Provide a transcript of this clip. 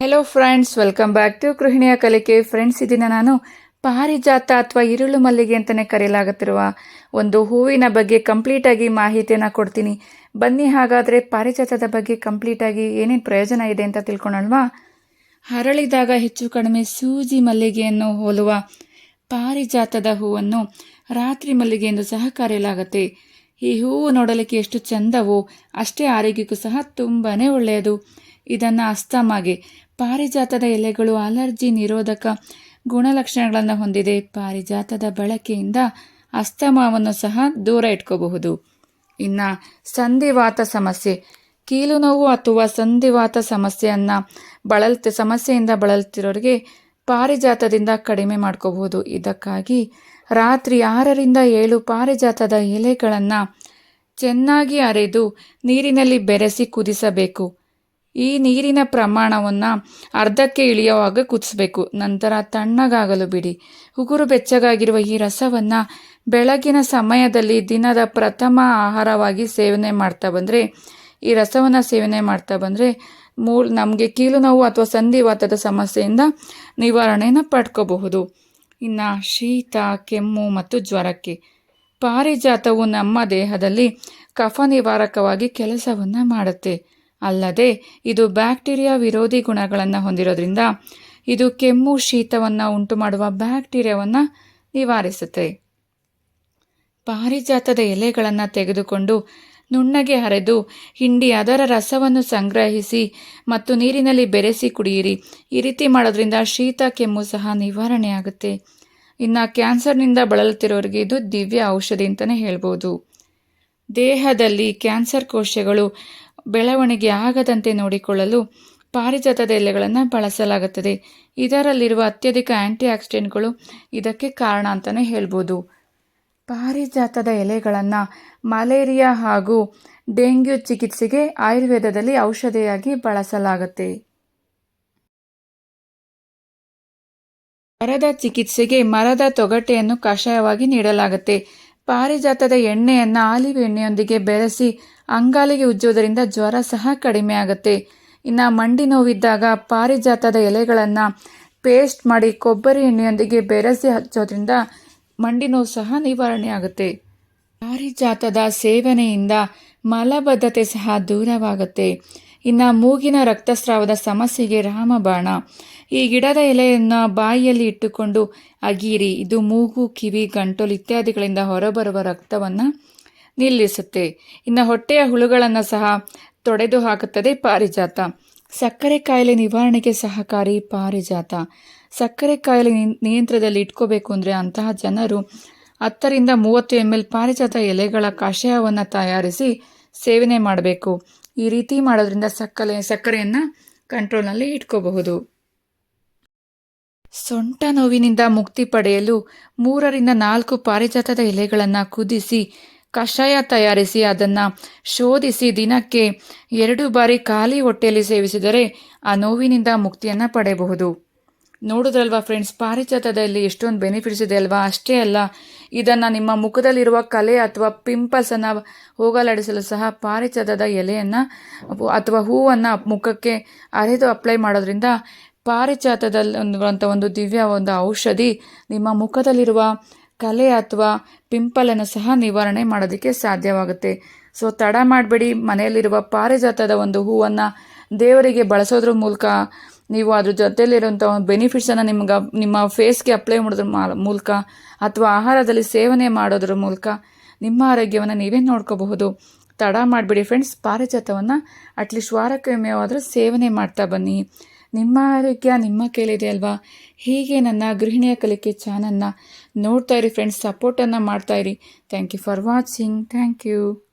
Hello friends welcome back to ಗೃಹಿಣಿಯ ಕಲಿಕೆ friends ಇದನ್ನ ನಾನು ಪಾರಿಜಾತ ಅಥವಾ ಇರುಳು ಮಲ್ಲಿಗೆ ಅಂತಲೇ ಕರೆಯಲಾಗುತ್ತಿರುವ ಒಂದು ಹೂವಿನ ಬಗ್ಗೆ ಕಂಪ್ಲೀಟಾಗಿ ಮಾಹಿತಿಯನ್ನು ಕೊಡ್ತೀನಿ. ಬನ್ನಿ, ಹಾಗಾದರೆ ಪಾರಿಜಾತದ ಬಗ್ಗೆ ಕಂಪ್ಲೀಟಾಗಿ ಏನೇನು ಪ್ರಯೋಜನ ಇದೆ ಅಂತ ತಿಳ್ಕೊಳಲ್ವಾ? ಹರಳಿದಾಗ ಹೆಚ್ಚು ಕಡಿಮೆ ಸೂಜಿ ಮಲ್ಲಿಗೆಯನ್ನು ಹೋಲುವ ಪಾರಿಜಾತದ ಹೂವನ್ನು ರಾತ್ರಿ ಮಲ್ಲಿಗೆ ಎಂದು ಸಹ ಕರೆಯಲಾಗುತ್ತೆ. ಈ ಹೂವು ನೋಡಲಿಕ್ಕೆ ಎಷ್ಟು ಚಂದವೋ, ಅಷ್ಟೇ ಆರೋಗ್ಯಕ್ಕೂ ಸಹ ತುಂಬಾ ಒಳ್ಳೆಯದು. ಇದನ್ನು ಅಸ್ತಮಾಗೆ ಪಾರಿಜಾತದ ಎಲೆಗಳು ಅಲರ್ಜಿ ನಿರೋಧಕ ಗುಣಲಕ್ಷಣಗಳನ್ನು ಹೊಂದಿದೆ. ಪಾರಿಜಾತದ ಬಳಕೆಯಿಂದ ಅಸ್ತಮಾವನ್ನು ಸಹ ದೂರ ಇಟ್ಕೋಬಹುದು. ಇನ್ನು ಸಂಧಿವಾತ ಸಮಸ್ಯೆ. ಕೀಲು ನೋವು ಅಥವಾ ಸಂಧಿವಾತ ಸಮಸ್ಯೆಯನ್ನು ಬಳಲ್ತಿ, ಸಮಸ್ಯೆಯಿಂದ ಬಳಲ್ತಿರೋರಿಗೆ ಪಾರಿಜಾತದಿಂದ ಕಡಿಮೆ ಮಾಡ್ಕೋಬಹುದು. ಇದಕ್ಕಾಗಿ ರಾತ್ರಿ ಆರರಿಂದ ಏಳು ಪಾರಿಜಾತದ ಎಲೆಗಳನ್ನು ಚೆನ್ನಾಗಿ ಅರೆದು ನೀರಿನಲ್ಲಿ ಬೆರೆಸಿ ಕುದಿಸಬೇಕು. ಈ ನೀರಿನ ಪ್ರಮಾಣವನ್ನು ಅರ್ಧಕ್ಕೆ ಇಳಿಯುವಾಗ ಕುದಿಸ್ಬೇಕು. ನಂತರ ತಣ್ಣಗಾಗಲು ಬಿಡಿ. ಉಗುರು ಬೆಚ್ಚಗಾಗಿರುವ ಈ ರಸವನ್ನು ಬೆಳಗಿನ ಸಮಯದಲ್ಲಿ ದಿನದ ಪ್ರಥಮ ಆಹಾರವಾಗಿ ಸೇವನೆ ಮಾಡ್ತಾ ಬಂದರೆ, ಈ ರಸವನ್ನು ಸೇವನೆ ಮಾಡ್ತಾ ಬಂದರೆ ಮೂಲ್ ನಮಗೆ ಕೀಲು ನೋವು ಅಥವಾ ಸಂಧಿವಾತದ ಸಮಸ್ಯೆಯಿಂದ ನಿವಾರಣೆಯನ್ನು ಪಡ್ಕೋಬಹುದು. ಇನ್ನು ಶೀತ, ಕೆಮ್ಮು ಮತ್ತು ಜ್ವರಕ್ಕೆ. ಪಾರಿಜಾತವು ನಮ್ಮ ದೇಹದಲ್ಲಿ ಕಫ ನಿವಾರಕವಾಗಿ ಕೆಲಸವನ್ನು ಮಾಡುತ್ತೆ. ಅಲ್ಲದೆ ಇದು ಬ್ಯಾಕ್ಟೀರಿಯಾ ವಿರೋಧಿ ಗುಣಗಳನ್ನು ಹೊಂದಿರೋದ್ರಿಂದ ಇದು ಕೆಮ್ಮು ಶೀತವನ್ನು ಉಂಟು ಮಾಡುವ ಬ್ಯಾಕ್ಟೀರಿಯಾವನ್ನು ನಿವಾರಿಸುತ್ತೆ. ಪಾರಿಜಾತದ ಎಲೆಗಳನ್ನು ತೆಗೆದುಕೊಂಡು ನುಣ್ಣಗೆ ಹರಿದು ಹಿಂಡಿ ಅದರ ರಸವನ್ನು ಸಂಗ್ರಹಿಸಿ ಮತ್ತು ನೀರಿನಲ್ಲಿ ಬೆರೆಸಿ ಕುಡಿಯಿರಿ. ಈ ರೀತಿ ಮಾಡೋದ್ರಿಂದ ಶೀತ, ಕೆಮ್ಮು ಸಹ ನಿವಾರಣೆಯಾಗುತ್ತೆ ಇನ್ನು ಕ್ಯಾನ್ಸರ್ನಿಂದ ಬಳಲುತ್ತಿರೋರಿಗೆ ಇದು ದಿವ್ಯ ಔಷಧಿ ಅಂತಲೇ ಹೇಳ್ಬೋದು. ದೇಹದಲ್ಲಿ ಕ್ಯಾನ್ಸರ್ ಕೋಶಗಳು ಬೆಳವಣಿಗೆ ಆಗದಂತೆ ನೋಡಿಕೊಳ್ಳಲು ಪಾರಿಜಾತದ ಎಲೆಗಳನ್ನು ಬಳಸಲಾಗುತ್ತದೆ. ಇದರಲ್ಲಿರುವ ಅತ್ಯಧಿಕ ಆಂಟಿ ಆಕ್ಸಿಡೆಂಟ್ಗಳು ಇದಕ್ಕೆ ಕಾರಣ ಅಂತಲೇ ಹೇಳ್ಬೋದು. ಪಾರಿಜಾತದ ಎಲೆಗಳನ್ನು ಮಲೇರಿಯಾ ಹಾಗೂ ಡೆಂಗ್ಯೂ ಚಿಕಿತ್ಸೆಗೆ ಆಯುರ್ವೇದದಲ್ಲಿ ಔಷಧಿಯಾಗಿ ಬಳಸಲಾಗುತ್ತೆ. ಮರದ ಚಿಕಿತ್ಸೆಗೆ ಮರದ ತೊಗಟೆಯನ್ನು ಕಷಾಯವಾಗಿ ನೀಡಲಾಗುತ್ತೆ. ಪಾರಿಜಾತದ ಎಣ್ಣೆಯನ್ನು ಆಲಿವ್ ಎಣ್ಣೆಯೊಂದಿಗೆ ಬೆರೆಸಿ ಅಂಗಾಲಿಗೆ ಉಜ್ಜುವುದರಿಂದ ಜ್ವರ ಸಹ ಕಡಿಮೆ ಆಗುತ್ತೆ. ಇನ್ನು ಮಂಡಿ ನೋವಿದ್ದಾಗ ಪಾರಿಜಾತದ ಎಲೆಗಳನ್ನು ಪೇಸ್ಟ್ ಮಾಡಿ ಕೊಬ್ಬರಿ ಎಣ್ಣೆಯೊಂದಿಗೆ ಬೆರೆಸಿ ಹಚ್ಚೋದ್ರಿಂದ ಮಂಡಿ ನೋವು ಸಹ ನಿವಾರಣೆ ಆಗುತ್ತೆ. ಪಾರಿಜಾತದ ಸೇವನೆಯಿಂದ ಮಲಬದ್ಧತೆ ಸಹ ದೂರವಾಗುತ್ತೆ. ಇನ್ನು ಮೂಗಿನ ರಕ್ತಸ್ರಾವದ ಸಮಸ್ಯೆಗೆ ರಾಮಬಾಣ. ಈ ಗಿಡದ ಎಲೆಯನ್ನು ಬಾಯಿಯಲ್ಲಿ ಇಟ್ಟುಕೊಂಡು ಅಗೀರಿ. ಇದು ಮೂಗು, ಕಿವಿ, ಗಂಟಲು ಇತ್ಯಾದಿಗಳಿಂದ ಹೊರಬರುವ ರಕ್ತವನ್ನು ನಿಲ್ಲಿಸುತ್ತೆ. ಇನ್ನು ಹೊಟ್ಟೆಯ ಹುಳುಗಳನ್ನು ಸಹ ತೊಡೆದು ಹಾಕುತ್ತದೆ ಪಾರಿಜಾತ. ಸಕ್ಕರೆ ಕಾಯಿಲೆ ನಿವಾರಣೆಗೆ ಸಹಕಾರಿ ಪಾರಿಜಾತ. ಸಕ್ಕರೆ ಕಾಯಿಲೆ ನಿಯಂತ್ರಣದಲ್ಲಿ ಇಟ್ಕೋಬೇಕು ಅಂದರೆ ಅಂತಹ ಜನರು ಹತ್ತರಿಂದ ಮೂವತ್ತು ಎಂ ಎಲ್ ಪಾರಿಜಾತ ಎಲೆಗಳ ಕಷಾಯವನ್ನು ತಯಾರಿಸಿ ಸೇವನೆ ಮಾಡಬೇಕು. ಈ ರೀತಿ ಮಾಡೋದ್ರಿಂದ ಸಕ್ಕರೆ ಸಕ್ಕರೆಯನ್ನು ಕಂಟ್ರೋಲ್ನಲ್ಲಿ ಇಟ್ಕೋಬಹುದು. ಸೊಂಟ ನೋವಿನಿಂದ ಮುಕ್ತಿ ಪಡೆಯಲು ಮೂರರಿಂದ ನಾಲ್ಕು ಪಾರಿಜಾತದ ಎಲೆಗಳನ್ನು ಕುದಿಸಿ ಕಷಾಯ ತಯಾರಿಸಿ ಅದನ್ನು ಶೋಧಿಸಿ ದಿನಕ್ಕೆ ಎರಡು ಬಾರಿ ಖಾಲಿ ಹೊಟ್ಟೆಯಲ್ಲಿ ಸೇವಿಸಿದರೆ ಆ ನೋವಿನಿಂದ ಮುಕ್ತಿಯನ್ನು ಪಡೆಯಬಹುದು. ನೋಡಿದ್ರಲ್ವಾ ಫ್ರೆಂಡ್ಸ್ ಪಾರಿಜಾತದಲ್ಲಿ ಎಷ್ಟೊಂದು ಬೆನಿಫಿಟ್ಸ್ ಇದೆ ಅಲ್ವಾ? ಅಷ್ಟೇ ಅಲ್ಲ, ಇದನ್ನು ನಿಮ್ಮ ಮುಖದಲ್ಲಿರುವ ಕಲೆ ಅಥವಾ ಪಿಂಪಲ್ಸನ್ನು ಹೋಗಲಾಡಿಸಲು ಸಹ ಪಾರಿಜಾತದ ಎಲೆಯನ್ನು ಅಥವಾ ಹೂವನ್ನು ಮುಖಕ್ಕೆ ಅರೆದು ಅಪ್ಲೈ ಮಾಡೋದ್ರಿಂದ ಪಾರಿಜಾತದಲ್ಲಿ ಒಂದು ದಿವ್ಯ ಒಂದು ಔಷಧಿ ನಿಮ್ಮ ಮುಖದಲ್ಲಿರುವ ಕಲೆ ಅಥವಾ ಪಿಂಪಲನ್ನು ಸಹ ನಿವಾರಣೆ ಮಾಡೋದಕ್ಕೆ ಸಾಧ್ಯವಾಗುತ್ತೆ. ಸೊ, ತಡ ಮಾಡಬೇಡಿ. ಮನೆಯಲ್ಲಿರುವ ಪಾರಿಜಾತದ ಒಂದು ಹೂವನ್ನು ದೇವರಿಗೆ ಬಳಸೋದ್ರ ಮೂಲಕ ನೀವು ಅದ್ರ ಜೊತೆಯಲ್ಲಿರುವಂಥ ಒಂದು ಬೆನಿಫಿಟ್ಸನ್ನು ನಿಮ್ಗೆ, ನಿಮ್ಮ ಫೇಸ್ಗೆ ಅಪ್ಲೈ ಮಾಡೋದ್ರ ಮೂಲಕ ಅಥವಾ ಆಹಾರದಲ್ಲಿ ಸೇವನೆ ಮಾಡೋದ್ರ ಮೂಲಕ ನಿಮ್ಮ ಆರೋಗ್ಯವನ್ನು ನೀವೇ ನೋಡ್ಕೋಬಹುದು. ತಡ ಮಾಡಿಬಿಡಿ ಫ್ರೆಂಡ್ಸ್ ಪಾರಿಜಾತವನ್ನು ಅಟ್ಲೀಸ್ಟ್ ವಾರಕ್ಕೆ ವಾರಕ್ಕೊಮ್ಮೆಯಾದರೂ ಸೇವನೆ ಮಾಡ್ತಾ ಬನ್ನಿ. ನಿಮ್ಮ ಆರೋಗ್ಯ ನಿಮ್ಮ ಕೇಳಿದೆ ಅಲ್ವಾ? ಹೀಗೆ ನನ್ನ ಗೃಹಿಣಿಯ ಕಲಿಕೆ ಚಾನಲ್ನ ನೋಡ್ತಾ ಇರಿ ಫ್ರೆಂಡ್ಸ್ ಸಪೋರ್ಟನ್ನು ಮಾಡ್ತಾ ಇರಿ. Thank you for watching thank you